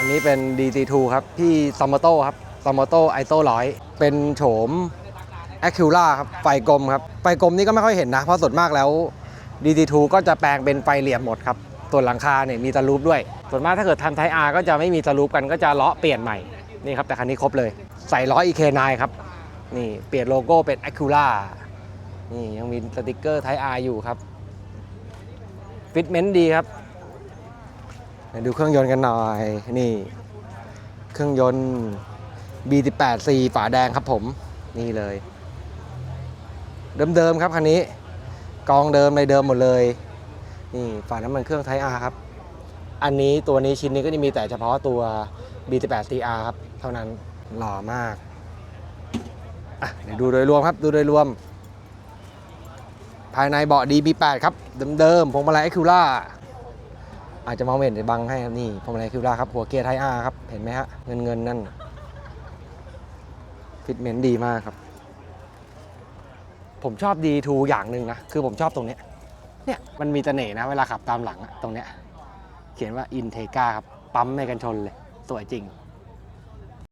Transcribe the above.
อันนี้เป็น DT2 ครับ พี่ซอมโต้ครับซอมโต้ไอโต้ร้อยเป็นโฉม a c u l a ครับไฟกลมครับ ไฟกลมนี่ก็ไม่ค่อยเห็นนะ เพราะส่วนมากแล้ว DT2 ก็จะแปลงเป็นไฟเหลี่ยมหมดครับส่วนหลังคาเนี่ยมีตะลูปด้วย ส่วนมากถ้าเกิดทำไทอาร์ก็จะไม่มีตะลูปกันก็จะเลาะเปลี่ยนใหม่ นี่ครับ แต่คันนี้ครบเลย ใส่ล้อ EK9 ครับ นี่เปลี่ยนโลโก้เป็น a c u l a นี่ยังมีสติกเกอร์ไทอาร์อยู่ครับ ฟิตเมนต์ดีครับ ดูเครื่องยนต์กันหน่อย นี่ เครื่องยนต์ B18C ฝาแดงครับผม นี่เลย เดิมๆครับคันนี้ กองเดิมในเดิมหมดเลย นี่ฝาน้ำมันเครื่องไทอาครับ อันนี้ตัวนี้ชิ้นนี้ก็จะมีแต่เฉพาะตัว B18CR ครับ เท่านั้น หล่อมากอะเดี๋ยวดูโดยรวมครับ ดูโดยรวม ภายในเบาะ DB8 ครับ เดิมๆพวงมาลัย a c u l a อาจจะมองไม่เห็นในบังให้ครับนี่พวงมาลัย a c u l a ครับหัวเกียร์ไทอาครับเห็นไหมฮะเงินเงินนั่นฟิตเมนต์ดีมากครับ ผมชอบดีทูอย่างหนึ่งนะ คือผมชอบตรงเนี้ยเนี่ยมันมีตเสน่ห์นะ เวลาขับตามหลังอะตรงเนี้ยเขียนว่าอินเทกาครับ ปั๊มไม่กันชนเลย สวยจริง